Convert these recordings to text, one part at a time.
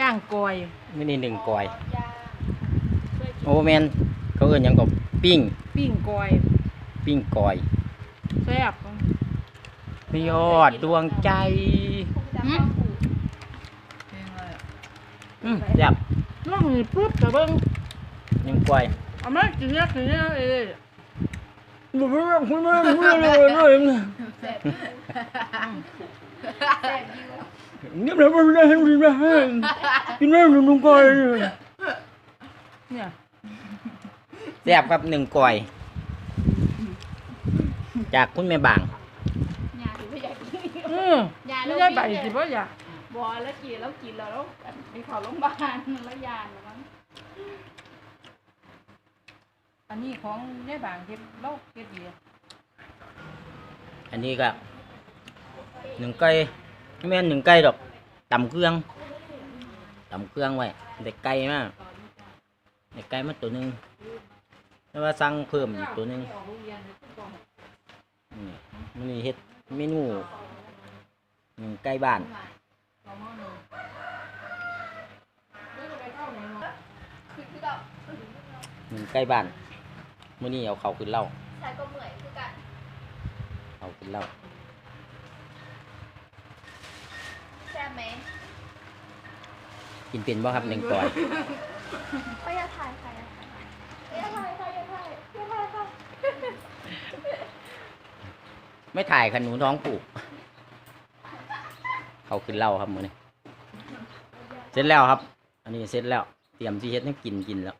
ย่างกอยไม่นี่หนึ่งกอยย่างเคยกินโอแมนเขาเอิ้นหยังก็ปิ้งปิ้งกอยปิ้งกอยแซ่บ พี่ยอดดวงใจคงจะเข้าหูอืมแซ่บล่องนี่ปุ๊บแต่เบิ่งหนึ่งกอยเอามากินเนี่ยกินเนี่ยเอ้ยบ่รู้คุณแม่ไม่รู้เลยแซ่บแซ่บอยู่ นี่มันไม่ได้เห็นดีนะกินแม่หนึ่งกอยเนี่ยแซ่บครับหนึ่งกอย จากคุณแม่บางยาถือไม่อยากกินอือยาไม่แล้วได้ใบสิบ่อยากบอแล้วกินแล้วกินแล้วแล้วไปเขอโรงพยาบาลแล้วยาแล้วมั้งอันนี้ของยายบางเฮ็ดเล่าเฮ็ดดีอันนี้ก็หนึ่งไก่ ไม่แม่นหนึ่งไก่ดอกตำเครื่องตำเครื่องไว้เด็กไก่มาเด็กไก่มาตัวหนึ่งแล้วว่าสั่งเพิ่มอีกตัวหนึ่งนี่มันนี่เฮ็ดเมนูหนึ่งไก่บ้านคือคือแบบหนึ่งไก่บ้านมื้อนี้เอาเขาขึ้นเหล่าใช้ก็เหมื่อยคือกันเอาขึ้นเหล่า แซ่บไหมกินเป็นบ่ครับหนึ่งก่อยก็อย่าถ่ายค่ะอย่าถ่ายอย่าถ่ายอย่าถ่ายอย่าถ่ายค่ะไม่ถ่ายขนูท้องผูก เขาขึ้นเหล่าครับมื้อนี้เสร็จแล้วครับ อันนี้เสร็จแล้ว เตรียมที่เฮ็ดให้กินกินแล้ว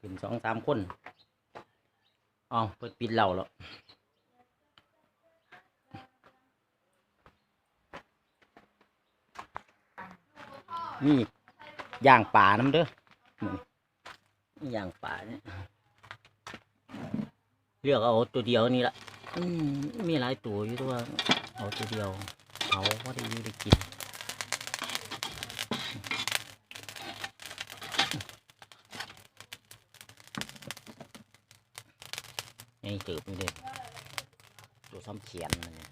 ขึ้นสองสามคน อ๋อเปิดปิดเหล่าแล้วนี่ย่างป่าน้ำเด้ออนี้ย่างป่าเนี่ยเลือกเอาตัวเดียวนี่ละอืมมีหลายตัวอยู่ตัวเอาตัวเดียว เอาพอได้ได้กิน ไอ้เติบนี่เด้ตัวซ้ำเขียนมันเนี่ย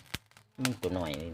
มันตัวหน่อยเลย